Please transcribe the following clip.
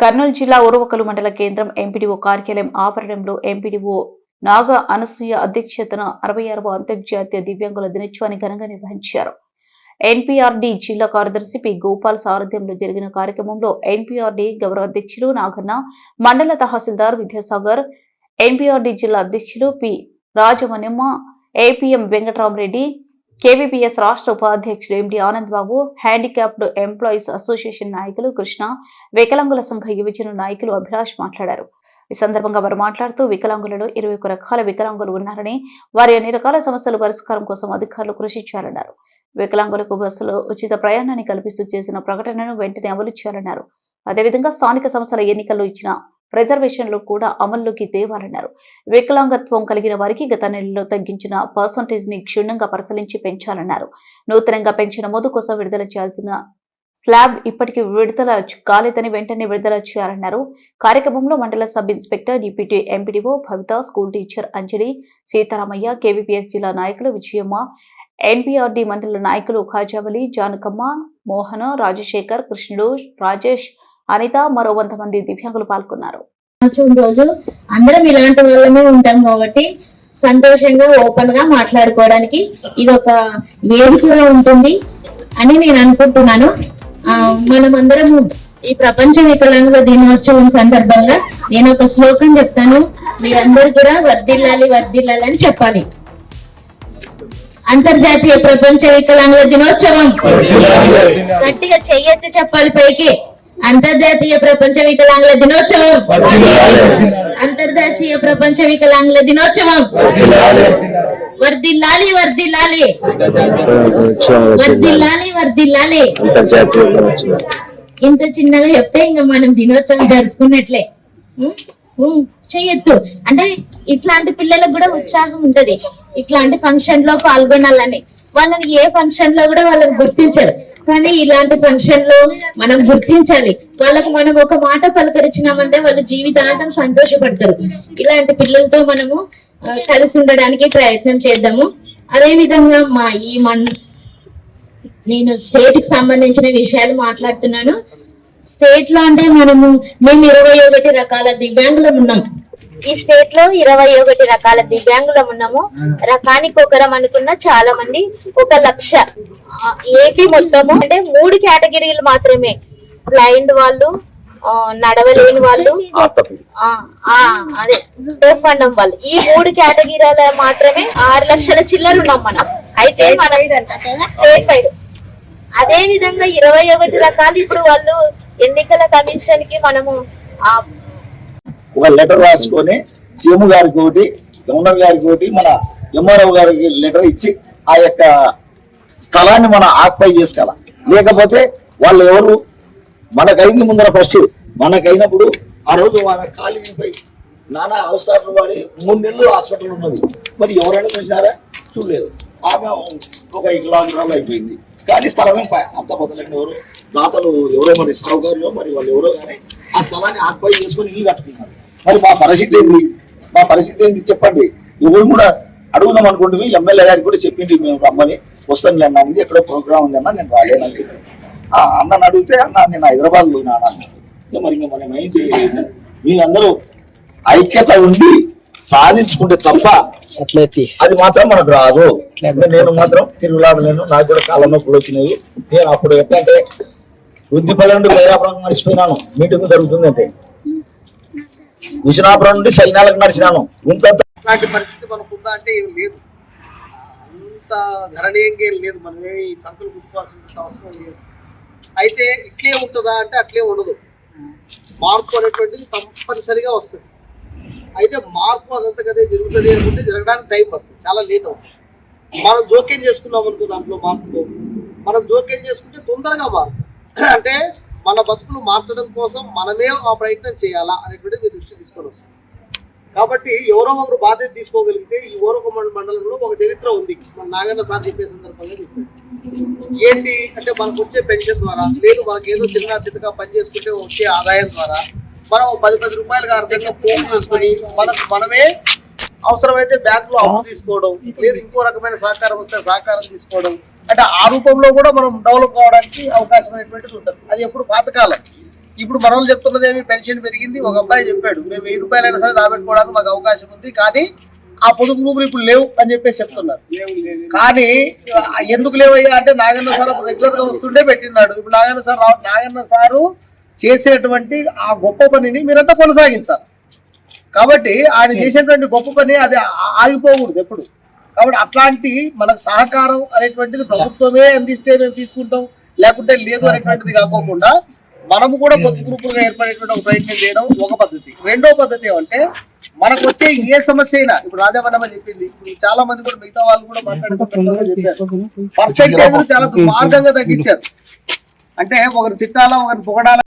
కర్నూలు జిల్లా ఉరవకలు మండల కేంద్రం ఎంపీడీఓ కార్యాలయం ఆవరణంలో ఎంపీడీఓ నాగ అనసూయ అధ్యక్షతన అరవై ఆరవ అంతర్జాతీయ దివ్యాంగుల దినోత్సవాన్ని ఘనంగా నిర్వహించారు. ఎన్పీఆర్డీ జిల్లా కార్యదర్శి పి. గోపాల్ సారథ్యంలో జరిగిన కార్యక్రమంలో ఎన్పీఆర్డీ గౌరవ అధ్యక్షులు నాగన్న మండల తహసీల్దార్ విద్యాసాగర్ ఎన్పీఆర్డీ జిల్లా అధ్యక్షులు P. Rajamanyamma APM Venkataramareddy KVPS రాష్ట్ర ఉపాధ్యక్షుడు MD Anand Babu handicapped employees association నాయకులు కృష్ణ వికలాంగుల సంఘ యువజన నాయకులు అభిలాష్ మాట్లాడారు. ఈ సందర్భంగా వారు మాట్లాడుతూ వికలాంగులలో ఇరవై రకాల వికలాంగులు ఉన్నారని వారి అన్ని రకాల సమస్యల పరిష్కారం కోసం అధికారులు కృషి చేయాలన్నారు. వికలాంగులకు బస్సులో ఉచిత ప్రయాణాన్ని కల్పిస్తూ చేసిన ప్రకటనను వెంటనే అమలు చేయాలన్నారు. అదేవిధంగా స్థానిక సంస్థల ఎన్నికల్లో ఇచ్చిన రిజర్వేషన్లు కూడా అమల్లోకి తేవాలన్నారు. వికలాంగత్వం కలిగిన వారికి గత నెలలో తగ్గించిన పర్సంటేజ్ని క్షుణ్ణంగా పరిశీలించి పెంచాలన్నారు. నూతనంగా పెంచిన మోదు కోసం విడుదల చేయాల్సిన స్లాబ్ ఇప్పటికీ విడుదల కాలేదని వెంటనే విడుదల చేయాలన్నారు. కార్యక్రమంలో మండల sub inspector deputy MPDO Bhavitha school teacher Anjali Sitaramayya KVPS జిల్లా నాయకులు విజయమ్మ ఎన్పీఆర్డీ మండల నాయకులు ఖాజావలి జానకమ్మ మోహన రాజశేఖర్ కృష్ణుడు రాజేష్ అనిత మరో వంద మంది దివ్యాంగులు పాల్గొన్నారు. రోజు అందరం ఇలాంటి వాళ్ళమే ఉంటాం కాబట్టి సంతోషంగా ఓపెన్గా మాట్లాడుకోవడానికి ఇది ఒక వేదికగా ఉంటుంది అని నేను అనుకుంటున్నాను. ఆ, మనమందరము ఈ ప్రపంచ వికలాంగుల దినోత్సవం సందర్భంగా నేను ఒక శ్లోకం చెప్తాను. మీరందరూ కూడా వర్దిల్లాలి వర్దిల్లాలి అని చెప్పాలి. అంతర్జాతీయ ప్రపంచ వికలాంగుల దినోత్సవం. గట్టిగా చెయ్యెత్తి చెప్పాలి పైకి. అంతర్జాతీయ ప్రపంచ వికలాంగుల దినోత్సవం. అంతర్జాతీయ ప్రపంచ వికలాంగుల దినోత్సవం. వర్దిల్లాలి వర్దిల్లాలి వర్దిల్లాలి వర్దిల్లాలి ఇంత చిన్నగా చెప్తే ఇంకా మనం దినోత్సవం జరుపుకున్నట్లే. చెయ్యొద్దు. అంటే ఇట్లాంటి పిల్లలకు కూడా ఉత్సాహం ఉంటది. ఇట్లాంటి ఫంక్షన్లో పాల్గొనాలని. వాళ్ళని ఏ ఫంక్షన్లో కూడా వాళ్ళని గుర్తించరు. కానీ ఇలాంటి ఫంక్షన్లో మనం గుర్తించాలి. వాళ్ళకు మనం ఒక మాట పలకరించినామంటే వాళ్ళు జీవితాంతం సంతోషపడతారు. ఇలాంటి పిల్లలతో మనము కలిసి ఉండడానికి ప్రయత్నం చేద్దాము. అదే విధంగా మా ఈ మన్ నేను స్టేట్కి సంబంధించిన విషయాలు మాట్లాడుతున్నాను. స్టేట్లో అంటే మనము మేము ఇరవై ఒకటి రకాల దివ్యాంగులం ఉన్నాం. ఈ స్టేట్లో ఇరవై ఒకటి రకాల దివ్యాంగులం ఉన్నాము. రకానికి ఒకరం అనుకున్న చాలా మంది ఒక లక్ష. ఏపీ మొత్తము అంటే మూడు కేటగిరీలు మాత్రమే. బ్లైండ్ వాళ్ళు నడవలేని వాళ్ళు అదే దేవపండం వాళ్ళు. ఈ మూడు కేటగిరీల మాత్రమే ఆరు లక్షల చిల్లర ఉన్నాం మనం. అయితే మనం స్టేట్ వైడ్. అదే విధంగా ఇరవై ఒకటి రకాలు ఇప్పుడు వాళ్ళు ఎన్నికల కమిషన్కి మనము ఒక లెటర్ రాసుకొని సీఎం గారికి ఒకటి గవర్నర్ గారికి ఒకటి మన ఎంఆర్ఓ గారికి లెటర్ ఇచ్చి ఆ యొక్క స్థలాన్ని మనం ఆక్యుపై చేసుకోవాలి? లేకపోతే వాళ్ళు ఎవరు? మనకైంది ముందర ఫస్ట్. మనకైనప్పుడు ఆ రోజు ఆమె కాలిపోయి నానా అవసరాలు వాడి మూడు నెలలు హాస్పిటల్ ఉన్నది. మరి ఎవరైనా చూసినారా? చూడలేదు. ఆమె ఒక కిలోమీటర్లు అయిపోయింది. కానీ స్థలమే అంత బదలండి ఎవరు? దాతలు ఎవరో మరి సాగుకారులు మరి వాళ్ళు ఎవరో కానీ ఆ స్థలాన్ని ఆక్యుపై చేసుకొని ఇల్లు కట్టుకున్నారు. మరి మా పరిస్థితి ఏంది? మా పరిస్థితి ఏంది చెప్పండి. ఎవరు కూడా అడుగుదాం అనుకుంటుంది ఎమ్మెల్యే గారికి కూడా చెప్పింది మేము రమ్మని. వస్తాను అన్నా ఉంది ఎక్కడో ప్రోగ్రామ్ ఉంది అన్న నేను రాలేనని చెప్పి ఆ అన్నని అడిగితే అన్న నేను హైదరాబాద్ పోయినా మరి ఇంకా మనం ఏం చేయలేదు మీరందరూ ఐక్యత ఉండి సాధించుకుంటే తప్ప అట్లయితే. అది మాత్రం మనకు రాదు. నేను మాత్రం తిరుగులాడలేను నాకు కూడా కాళ్ళ నొప్పులు వచ్చినాయి. నేను అప్పుడు ఎట్లంటే వృద్ధిపల్లి నుండి వైరాపురం నడిచిపోయినాను మీటింగ్ జరుగుతుందంటే. విజయనాపురం నుండి సైన్యాలకు నడిచినాను. ఇంత ఇట్లాంటి పరిస్థితి మనకు ఉందా అంటే ఏం లేదు. అంత గణనీయంగా ఏం లేదు. మనం ఏమి సంఖ్యలు కుట్టుకోవాల్సిన అవసరం లేదు. అయితే ఇట్లే ఉంటుందా అంటే అట్లే ఉండదు. మార్పు అనేటువంటిది తప్పనిసరిగా వస్తుంది. అయితే మార్పు అదంతా కదే జరుగుతుంది అనుకుంటే జరగడానికి టైం పడుతుంది. చాలా లేట్ అవుతుంది. మనం జోక్యం చేసుకున్నాం అనుకో దాంట్లో మార్పులో. మనం జోక్యం చేసుకుంటే తొందరగా మారుతుంది. అంటే మన బతుకులు మార్చడం కోసం మనమే ఆ ప్రయత్నం చేయాలా అనేటువంటిది మీ దృష్టి తీసుకొని వస్తుంది. కాబట్టి ఎవరో ఒకరు బాధ్యత తీసుకోగలిగితే ఈ ఓరొక మండలంలో ఒక చరిత్ర ఉంది. మన నాగన్న సార్ చెప్పే సందర్భంగా చెప్పాడు. ఏంటి అంటే మనకు వచ్చే పెన్షన్ ద్వారా లేదు మనకి ఏదో చిన్న చిన్నగా పని చేసుకుంటే వచ్చే ఆదాయం ద్వారా మనం పది పది రూపాయలుగా అర్థంగా ఫోన్ చేసుకొని మనకు మనమే అవసరమైతే బ్యాంకులో అప్పు తీసుకోవడం లేదు ఇంకో రకమైన సహకారం వస్తే సహకారం తీసుకోవడం అంటే ఆ రూపంలో కూడా మనం డెవలప్ కావడానికి అవకాశం అనేటువంటిది ఉంటుంది. అది ఎప్పుడు పాతకాలం. ఇప్పుడు మన చెప్తున్నది ఏమి పెన్షన్ పెరిగింది ఒక అబ్బాయి చెప్పాడు మేము వెయ్యి రూపాయలైనా సరే దాబెట్టుకోవడానికి మాకు అవకాశం ఉంది కానీ ఆ పొదుపు గ్రూపులు ఇప్పుడు లేవు అని చెప్పేసి చెప్తున్నారు. కానీ ఎందుకు లేవయ్యా అంటే నాగన్న సార్ రెగ్యులర్గా వస్తుండే పెట్టినాడు ఇప్పుడు నాగన్న సార్ నాగన్న సారు చేసేటువంటి ఆ గొప్ప పనిని మీరంతా కొనసాగించాలి. కాబట్టి ఆయన చేసేటువంటి గొప్ప పని అది ఆగిపోకూడదు ఎప్పుడు. కాబట్టి అట్లాంటి మనకు సహకారం అనేటువంటిది ప్రభుత్వమే అందిస్తే మేము తీసుకుంటాం. లేకుంటే లేదు అనేటువంటిది కాకోకుండా మనము కూడా పొద్దు గ్రూపులుగా ఏర్పడేటువంటి ఒక ప్రయత్నం చేయడం ఒక పద్ధతి. రెండో పద్ధతి ఏమంటే మనకు వచ్చే ఏ సమస్య అయినా ఇప్పుడు రాజామన్నమ్మ చెప్పింది. చాలా మంది కూడా మిగతా వాళ్ళు కూడా మాట్లాడుకుంటున్నారు పర్సెంటేజ్ చాలా మార్గంగా తగ్గించారు. అంటే ఒకరు తిట్టాలా ఒకరు పొగడాలా